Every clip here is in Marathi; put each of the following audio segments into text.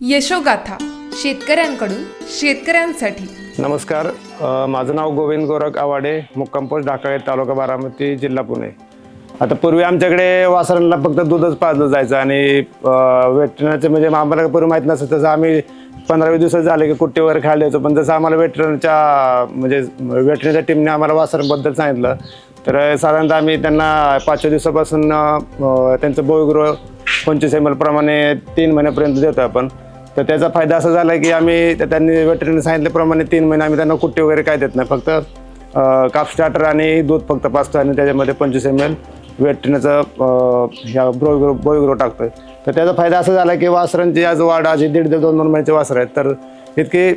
यशोगाथा शेतकऱ्यांकडून शेतकऱ्यांसाठी. नमस्कार अ, माझं नाव गोविंद गोरख आवाडे मुक्कामपोस्ट ढाकाळे तालुका बारामती जिल्हा पुणे. आता पूर्वी आमच्याकडे वासरांना फक्त दूधच पाजलं जायचं आणि वेटरनचे म्हणजे आम्हाला पूर्वी माहीत नसतं तसं आम्ही पंधरावी दिवसात झाले की कुट्टी वगैरे खेळायला पण जसं आम्हाला वेटरनच्या म्हणजे वेटरनच्या टीमने आम्हाला वासरांबद्दल सांगितलं तर साधारणतः आम्ही त्यांना पाचव्या दिवसापासून अ, त्यांचं बोयगृह पंचवीस एम प्रमाणे तीन महिन्यापर्यंत देतो आपण. तर त्याचा फायदा असा झाला की आम्ही त्यांनी वेटरीने सांगितल्याप्रमाणे तीन महिने आम्ही त्यांना कुट्टी वगैरे काय देत नाही. फक्त काप स्टार्टर आणि दूध फक्त पाचतो आणि त्याच्यामध्ये पंचवीस एम एल वेटरीनेचं ह्या ब्रोग्रो बोयग्रो टाकतोय. तर त्याचा फायदा असा झाला की वासरांची आज वाढ आज दीड ते दोन दोन महिन्याचे वासर आहेत. तर इतकी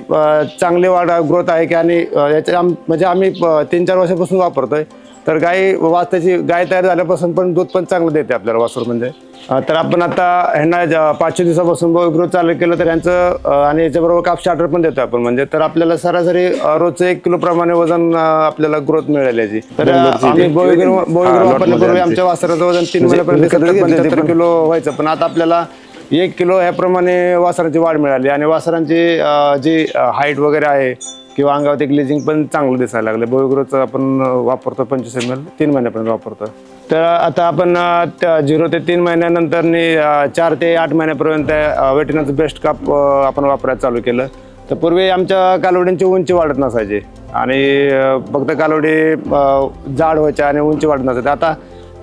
चांगली वाढ ग्रोथ आहे की आणि याच्या आम- म्हणजे आम्ही तीन चार वर्षापासून वापरतोय. तर गाय वास त्याची गाय तयार झाल्यापासून पण दूध पण चांगलं देते आपल्याला वासर म्हणजे. तर आपण आता ह्यांना पाचशे दिवसापासून ग्रोथ चालू केलं तर यांचं आणि याच्याबरोबर काप स्टार्टर पण देतो आपण म्हणजे. तर आपल्याला सरासरी रोजचं एक किलो प्रमाणे वजन आपल्याला ग्रोथ मिळाली याची. तर आम्ही वापरण्यापूर्वी आमच्या वासराचं वजन तीन महिन्यापर्यंत सत्तर पंच्याहत्तर किलो व्हायचं. पण आता आपल्याला एक किलो ह्याप्रमाणे वासरांची वाढ मिळाली. आणि वासरांची जी हाईट वगैरे आहे किंवा अंगावरती ग्लेजिंग पण चांगलं दिसायला लागलं बोईग्रोचं आपण वापरतो पंचवीस एम एल तीन महिन्यापर्यंत वापरतो तर आता आपण त्या झिरो ते तीन महिन्यानंतर चार ते आठ महिन्यापर्यंत वेटिनाचं बेस्ट काप आपण वापरायला चालू केलं. तर पूर्वी आमच्या कालवडींची उंची वाढत नसायची. आणि फक्त कालवडी जाड व्हायच्या आणि उंची वाढत नसायची. आता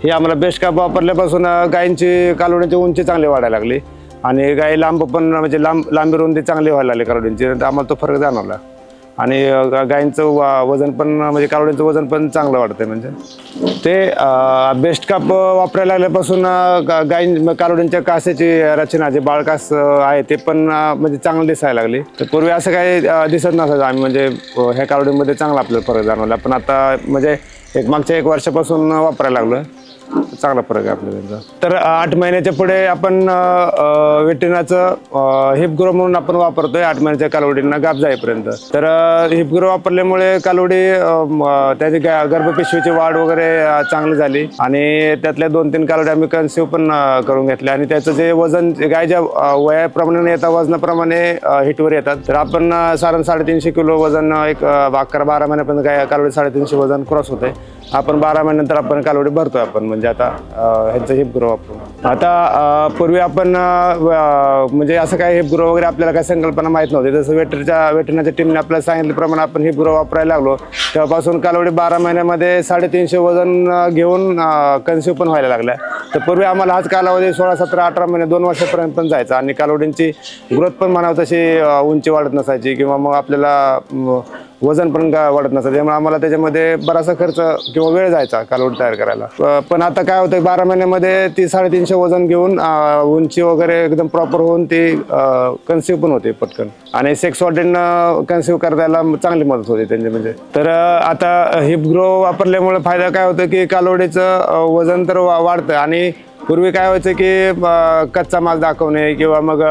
हे आम्हाला बेस्ट काप वापरल्यापासून गायींची कालवड्यांची उंची चांगली वाढायला लागली. आणि गाई लांब पण म्हणजे लांब लांबी रुंदी चांगली व्हायला लागली कालवडींची. तर आम्हाला तो फरक जाणवला. आणि गायींचं वा- वजन पण म्हणजे कालवडींचं वजन पण चांगलं वाढतंय म्हणजे. ते बेस्ट काप वापरायला लागल्यापासून अं, गा- गायीं कालवडींच्या कासेची रचना जे बाळकास आहे ते पण म्हणजे चांगलं दिसायला लागली. तर पूर्वी असं काही दिसत नसायचं आम्ही म्हणजे ह्या कारोडीमध्ये चांगला आपल्याला फरक जाणवला. पण आता म्हणजे एक मागच्या एक वर्षापासून वापरायला लागलो चांगला फरक आहे आपल्या त्यांचा तर आठ महिन्याच्या पुढे आपण वेटिनाचं हिपग्रो म्हणून आपण वापरतोय. आठ महिन्याच्या कालवडींना गाप जाईपर्यंत. तर हिपग्रो वापरल्यामुळे कालवडी त्याची गर्भपिशवीची वाढ वगैरे चांगली झाली. आणि त्यातल्या दोन तीन कालवडी आम्ही कन्सिव्ह पण करून घेतल्या. आणि त्याचं जे वजन जे ज्या वयाप्रमाणे येतात वजनाप्रमाणे हिटवर येतात. तर आपण साधारण साडेतीनशे किलो वजन एक अकरा बारा महिन्यापर्यंत गाय कालवडी साडेतीनशे वजन क्रॉस होते. आपण बारा महिन्यानंतर आपण कालवडी भरतोय आपण म्हणजे आता ह्यांचं हिप वापरून. आता पूर्वी आपण म्हणजे असं काय हिप वगैरे आपल्याला काही संकल्पना माहीत नव्हती. जसं वेटरच्या वेटरनाच्या टीमने आपल्याला सांगितल्याप्रमाणे आपण हिप वापरायला लागलो. तेव्हापासून कालवडी बारा महिन्यामध्ये साडेतीनशे वजन घेऊन कन्स्यू पण व्हायला लागल्या. तर पूर्वी आम्हाला हाच कालावधी सोळा सतरा अठरा महिने दोन वर्षापर्यंत पण जायचा. आणि कालवडींची ग्रोथ पण म्हणावं तशी उंची वाढत नसायची किंवा मग आपल्याला वजन पण का वाढत नसतं त्यामुळे आम्हाला त्याच्यामध्ये बराचसा खर्च किंवा वेळ जायचा कालवड तयार करायला. पण आता काय होतं बारा महिन्यामध्ये ती साडेतीनशे वजन घेऊन उंची वगैरे एकदम प्रॉपर होऊन ती कन्सिव्ह पण होते पटकन. आणि सेक्स वॉर्डेन कन्सिव्ह करायला चांगली मदत होते त्यांची म्हणजे. तर आता हिप ग्रो वापरल्यामुळे फायदा काय होतं की कालवडीचं वजन तर वा- वाढतं. आणि पूर्वी काय व्हायचं की कच्चा माल दाखवणे किंवा मग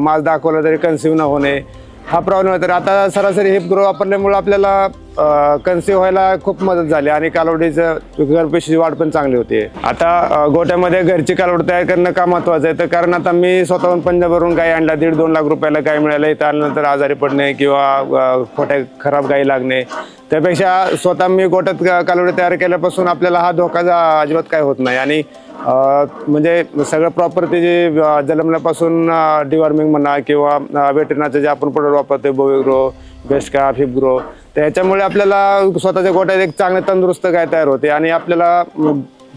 माल दाखवला तरी कन्सिव्ह न होणे. हा प्रॉब्लेम तर आता सरासरी हिप ग्रो वापरल्यामुळे आपल्याला कन्सिव्ह व्हायला खूप मदत झाली आणि कालवडीचं गर्भपेशीची वाढ पण चांगली होती. आता गोट्यामध्ये घरची कालवड तयार करणं का महत्वाचं आहे? तर कारण आता मी स्वतःहून पंजाबवरून गाय आणला दीड दोन लाख रुपयाला गाय मिळाल्या. इथं आल्यानंतर आजारी पडणे किंवा खोट्या खराब गायी लागणे त्यापेक्षा स्वतः मी गोट्यात कालवडी तयार केल्यापासून आपल्याला हा धोका जा- अजिबात काय होत नाही. आणि म्हणजे सगळं प्रॉपर ते जे जलमल्यापासून जन्मल्यापासून डिवॉर्मिंग म्हणा किंवा वेटरनाचं जे आपण प्रोडक्ट वापरतोय बोविग्रो बेस्का फिब्रो तर ह्याच्यामुळे आपल्याला स्वतःच्या गोट्यात एक चांगले तंदुरुस्त गाय तयार होते. आणि आपल्याला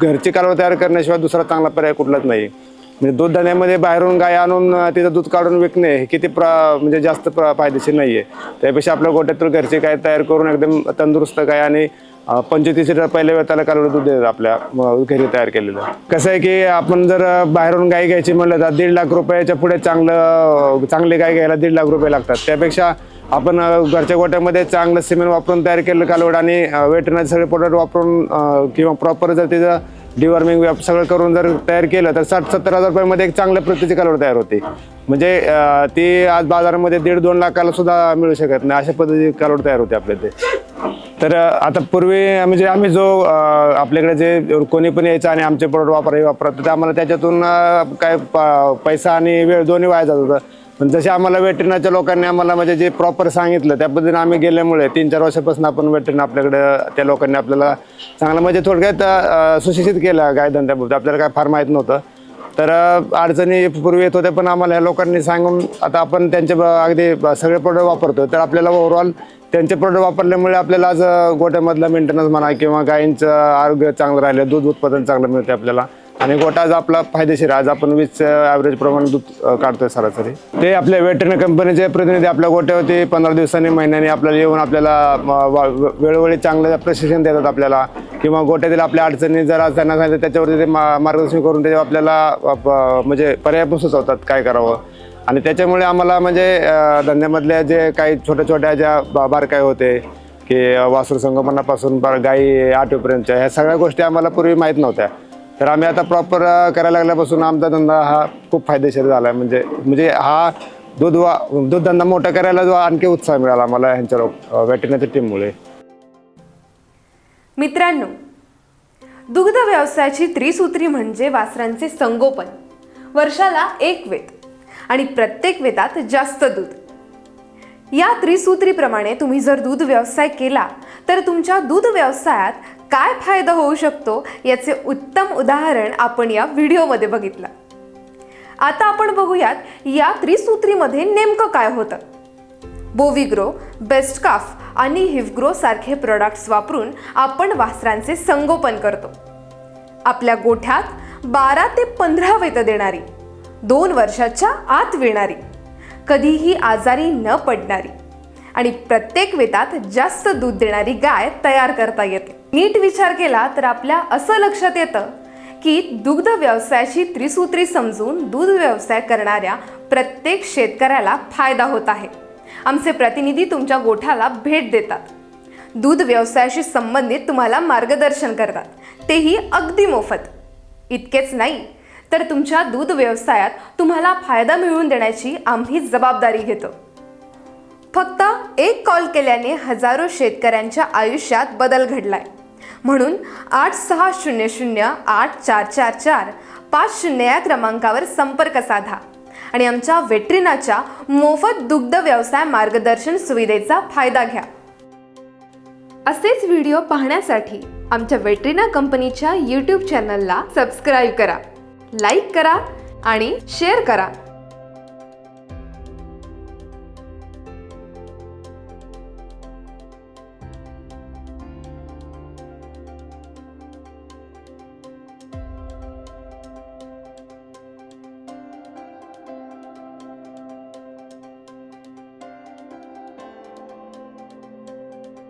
घरची कालवड तयार करण्याशिवाय दुसरा चांगला पर्याय कुठलाच नाही. म्हणजे दूध धंद्यामध्ये बाहेरून गाय आणून तिचं दूध काढून विकणे हे किती प्र म्हणजे जास्त प्र फायदेशीर नाही आहे त्यापेक्षा आपल्या गोट्यातून घरची गाय तयार करून एकदम तंदुरुस्त गाय आणि पंचवीस लिटर पहिल्या वेळेला कालवड दूध देतात आपल्या घरी तयार केलेलं. कसं आहे की आपण जर बाहेरून गाय घ्यायची म्हणलं तर दीड लाख रुपयाच्या पुढे चांगलं चांगली गाय घ्यायला दीड लाख रुपये लागतात. त्यापेक्षा आपण घरच्या गोट्यामध्ये चांगलं सिमेंट वापरून तयार केलेलं कालवड आणि वेटरनरी सगळे प्रोडक्ट वापरून किंवा प्रॉपर जर तिचं डिवॉर्मिंग सगळं करून जर तयार केलं तर साठ सत्तर हजार रुपयामध्ये एक चांगल्या प्रतीची कालवड तयार होते. म्हणजे ती आज बाजारामध्ये दीड दोन लाखाला सुद्धा मिळू शकत नाही अशा पद्धतीची कालवड तयार होते आपल्या ते. तर आता पूर्वी म्हणजे आम्ही जो आपल्याकडे जे कोणी पण यायचं आणि आमचे प्रोडक्ट वापरा वापरत तर आम्हाला त्याच्यातून काय प- पैसा आणि वेळ दोन्ही वाया जात होतं. पण जसे आम्हाला वेटरनच्या लोकांनी आम्हाला म्हणजे जे प्रॉपर सांगितलं त्या पद्धतीने आम्ही गेल्यामुळे तीन चार वर्षापासून आपण वेटरन आपल्याकडे त्या लोकांनी आपल्याला चांगलं म्हणजे थोडक्यात सुशिक्षित केलं गायधंद्याबाबत आपल्याला काय फार माहीत नव्हतं. तर अडचणी पूर्वी येत होत्या पण आम्हाला ह्या लोकांनी सांगून आता आपण त्यांचे ब- अगदी सगळे प्रोडक्ट वापरतो तर आपल्याला ओव्हरऑल त्यांचे प्रोडक्ट वापरल्यामुळे आपल्याला आज गोट्यामधला मेंटेनन्स म्हणा किंवा गायींचं आरोग्य चांगलं राहिलं दूध उत्पादन चांगलं मिळते आपल्याला. आणि गोटा आज आपला फायदेशीर आज आपण वीस ॲव्हरेज प्रमाणे दूध काढतोय सरासरी. ते आपल्या वेटरनरी कंपनीचे प्रतिनिधी आपल्या गोट्यावरती पंधरा दिवसांनी महिन्याने आपल्याला येऊन आपल्याला वा- वेळोवेळी चांगलं प्रशिक्षण देतात आपल्याला. किंवा गोट्यातील आपल्या अडचणी जर आज त्यांना सांगितलं त्याच्यावरती ते मा- मार्गदर्शन करून ते आपल्याला म्हणजे पर्याय पण सुचवतात काय करावं. आणि त्याच्यामुळे आम्हाला म्हणजे धंद्यामधल्या जे काही छोट्या छोट्या ज्या बा- बारकाई होते की वासरू संगोपनापासून गाई आठवीपर्यंतच्या ह्या सगळ्या गोष्टी आम्हाला पूर्वी माहीत नव्हत्या. तर आम्ही आता प्रॉपर करायला लागल्यापासून आमचा धंदा हा खूप फायदेशीर झाला आहे म्हणजे म्हणजे हा दूध वा दूध धंदा मोठा करायला जो आणखी उत्साह मिळाला आम्हाला ह्यांच्या वेटरनरी टीममुळे मित्रांनो दुग्ध व्यवसायाची त्रिसूत्री म्हणजे वासरांचे संगोपन. वर्षाला एक वेत आणि प्रत्येक वेतात जास्त दूध. या त्रिसूत्रीप्रमाणे तुम्ही जर दूध व्यवसाय केला तर तुमच्या दूध व्यवसायात काय फायदा होऊ शकतो याचे उत्तम उदाहरण आपण या व्हिडिओमध्ये बघितलं. आता आपण बघूयात या त्रिसूत्रीमध्ये नेमकं काय होतं. बोविग्रो बेस्ट काफ आणि हिवग्रो सारखे प्रोडक्ट्स वापरून आपण वासरांचे संगोपन करतो. आपल्या गोठ्यात बारा ते पंधरा वेत देणारी दोन वर्षाच्या आत विणारी कधीही आजारी न पडणारी. आणि प्रत्येक वेतात जास्त दूध देणारी गाय तयार करता येते. नीट विचार केला तर आपल्या असं लक्षात येतं की दुग्ध व्यवसायाची त्रिसूत्री समजून दूध व्यवसाय करणाऱ्या प्रत्येक शेतकऱ्याला फायदा होत आहे. आमचे प्रतिनिधी तुमच्या गोठ्याला भेट देतात. दूध व्यवसायाशी संबंधित तुम्हाला मार्गदर्शन करतात. तेही अगदी मोफत. इतकेच नाही तर तुमच्या दूध व्यवसायात तुम्हाला फायदा मिळवून देण्याची आम्ही जबाबदारी घेतो. फक्त एक कॉल केल्याने हजारो शेतकऱ्यांच्या आयुष्यात बदल घडलाय. म्हणून आठ सहा शून्य शून्य आठ चार चार चार पाच शून्य या क्रमांकावर संपर्क साधा. आणि आमच्या वेट्रिनाच्या मोफत दुग्ध व्यवसाय मार्गदर्शन सुविधेचा फायदा घ्या. असेच व्हिडिओ पाहण्यासाठी आमच्या वेट्रिना कंपनीच्या यूट्यूब चॅनलला सबस्क्राईब करा लाईक करा आणि शेअर करा.